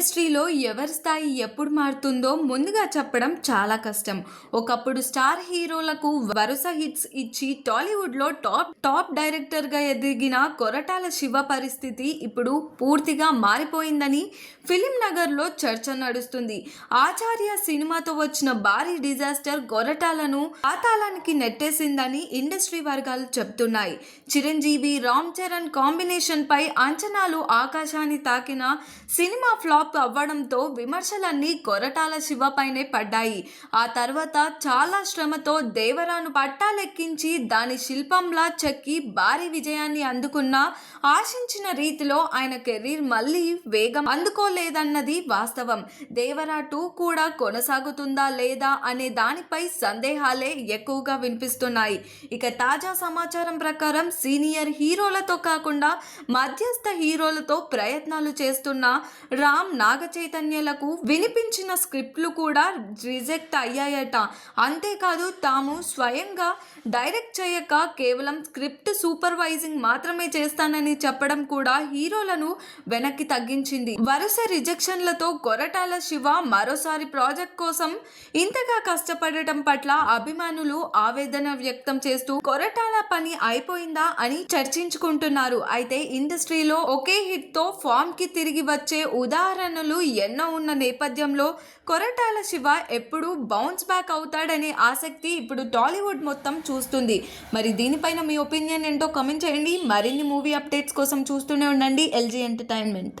ఇండస్ట్రీలో ఎవరి స్థాయి ఎప్పుడు మారుతుందో ముందుగా చెప్పడం చాలా కష్టం. ఒకప్పుడు స్టార్ హీరోలకు వరుస హిట్స్ ఇచ్చి టాలీవుడ్లో టాప్ టాప్ డైరెక్టర్గా ఎదిగిన కొరటాల శివ పరిస్థితి ఇప్పుడు పూర్తిగా మారిపోయిందని ఫిలిం నగర్లో చర్చ నడుస్తుంది. ఆచార్య సినిమాతో వచ్చిన భారీ డిజాస్టర్ కొరటాలను పాతాళానికి నెట్టేసిందని ఇండస్ట్రీ వర్గాలు చెప్తున్నాయి. చిరంజీవి రామ్ చరణ్ కాంబినేషన్పై అంచనాలు ఆకాశాన్ని తాకిన సినిమా ఫ్లాప్ అవ్వడంతో విమర్శలన్నీ కొరటాల శివపైనే పడ్డాయి. ఆ తర్వాత చాలా శ్రమతో దేవరాను పట్టాలెక్కించి దాని శిల్పంలా చెక్కి భారీ విజయాన్ని అందుకున్న ఆశించిన రీతిలో ఆయన కెరీర్ మళ్ళీ వేగం అందుకోలేదన్నది వాస్తవం. దేవరా టూ కూడా కొనసాగుతుందా లేదా అనే దానిపై సందేహాలే ఎక్కువగా వినిపిస్తున్నాయి. ఇక తాజా సమాచారం ప్రకారం సీనియర్ హీరోలతో కాకుండా మధ్యస్థ హీరోలతో ప్రయత్నాలు చేస్తున్న రామ్ నాగ చైతన్యలకు వినిపించిన స్క్రిప్ట్లు కూడా రిజెక్ట్ అయ్యాయట. అంతేకాదు తాము స్వయంగా డైరెక్ట్ చేయక కేవలం స్క్రిప్ట్ సూపర్వైజింగ్ మాత్రమే చేస్తానని చెప్పడం కూడా హీరోలను వెనక్కి తగ్గించింది. వరుస రిజెక్షన్లతో కొరటాల శివ మరోసారి ప్రాజెక్ట్ కోసం ఇంతగా కష్టపడటం పట్ల అభిమానులు ఆవేదన వ్యక్తం చేస్తూ కొరటాల పని అయిపోయిందా అని చర్చించుకుంటున్నారు. అయితే ఇండస్ట్రీలో ఒకే హిట్తో ఫామ్కి తిరిగి వచ్చే ఉదాహరణ ఉదాహరణలు ఎన్నో ఉన్న నేపథ్యంలో కొరటాల శివ ఎప్పుడు బౌన్స్ బ్యాక్ అవుతాడనే ఆసక్తి ఇప్పుడు టాలీవుడ్ మొత్తం చూస్తుంది. మరి దీనిపైన మీ ఒపీనియన్ ఏంటో కమెంట్ చేయండి. మరిన్ని మూవీ అప్డేట్స్ కోసం చూస్తూనే ఉండండి. LG entertainment